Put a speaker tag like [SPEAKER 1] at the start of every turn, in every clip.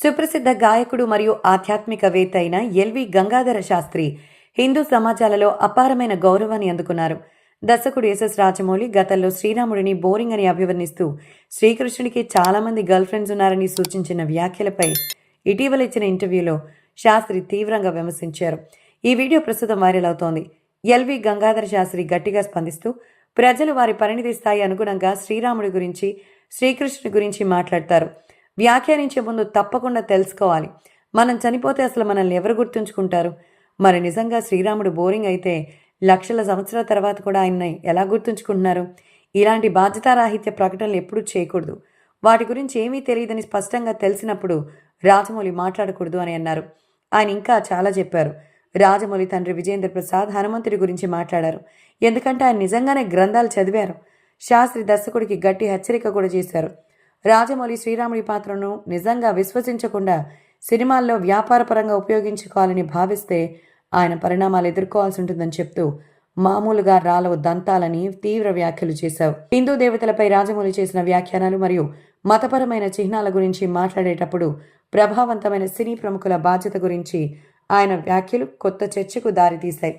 [SPEAKER 1] సుప్రసిద్ధ గాయకుడు మరియు ఆధ్యాత్మికవేత్త అయిన ఎల్వి గంగాధర శాస్త్రి హిందూ సమాజాలలో అపారమైన గౌరవాన్ని అందుకున్నారు. దర్శకుడు ఎస్ఎస్ రాజమౌళి గతంలో శ్రీరాముడిని బోరింగ్ అని అభివర్ణిస్తూ శ్రీకృష్ణుడికి చాలామంది గర్ల్ ఫ్రెండ్స్ ఉన్నారని సూచించిన వ్యాఖ్యలపై ఇటీవల ఇచ్చిన ఇంటర్వ్యూలో శాస్త్రి తీవ్రంగా విమర్శించారు. ఈ వీడియో ప్రస్తుతం వైరల్ అవుతోంది. ఎల్వి గంగాధర శాస్త్రి గట్టిగా స్పందిస్తూ ప్రజలు వారి పరిణితి స్థాయి అనుగుణంగా శ్రీరాముడి గురించి శ్రీకృష్ణుడి గురించి మాట్లాడతారు. వ్యాఖ్యానించే ముందు తప్పకుండా తెలుసుకోవాలి. మనం చనిపోతే అసలు మనల్ని ఎవరు గుర్తుంచుకుంటారు? మరి నిజంగా శ్రీరాముడు బోరింగ్ అయితే లక్షల సంవత్సరాల తర్వాత కూడా ఆయన్ని ఎలా గుర్తుంచుకుంటున్నారు? ఇలాంటి బాధ్యతారాహిత్య ప్రకటనలు ఎప్పుడూ చేయకూడదు. వాటి గురించి ఏమీ తెలియదని స్పష్టంగా తెలిసినప్పుడు రాజమౌళి మాట్లాడకూడదు అని అన్నారు. ఆయన ఇంకా చాలా చెప్పారు. రాజమౌళి తండ్రి విజేంద్ర ప్రసాద్ హనుమంతుడి గురించి మాట్లాడారు. ఎందుకంటే ఆయన నిజంగానే గ్రంథాలు చదివారు. శాస్త్రి దర్శకుడికి గట్టి హెచ్చరిక కూడా చేశారు. రాజమౌళి శ్రీరాముడి పాత్రను నిజంగా విశ్వసించకుండా సినిమాల్లో వ్యాపారపరంగా ఉపయోగించుకోవాలని భావిస్తే ఆయన పరిణామాలు ఎదుర్కోవాల్సి ఉంటుందని చెప్తూ మామూలుగా రాలవు దంతాలని తీవ్ర వ్యాఖ్యలు చేశావు. హిందూ దేవతలపై రాజమౌళి చేసిన వ్యాఖ్యానాలు మరియు మతపరమైన చిహ్నాల గురించి మాట్లాడేటప్పుడు ప్రభావవంతమైన సినీ ప్రముఖుల బాధ్యత గురించి ఆయన వ్యాఖ్యలు కొత్త చర్చకు దారితీశాయి.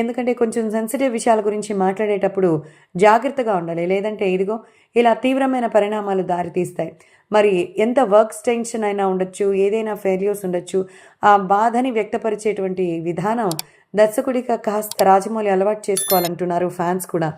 [SPEAKER 1] ఎందుకంటే కొంచెం సెన్సిటివ్ విషయాల గురించి మాట్లాడేటప్పుడు జాగ్రత్తగా ఉండాలి. లేదంటే ఇదిగో ఇలా తీవ్రమైన పరిణామాలు దారితీస్తాయి. మరి ఎంత వర్క్స్ టెన్షన్ అయినా ఉండొచ్చు ఏదైనా ఫెయిల్యూర్స్ ఉండొచ్చు ఆ బాధని వ్యక్తపరిచేటువంటి విధానం దర్శకుడిగా కాస్త రాజమౌళి అలవాటు చేసుకోవాలంటున్నారు ఫ్యాన్స్ కూడా.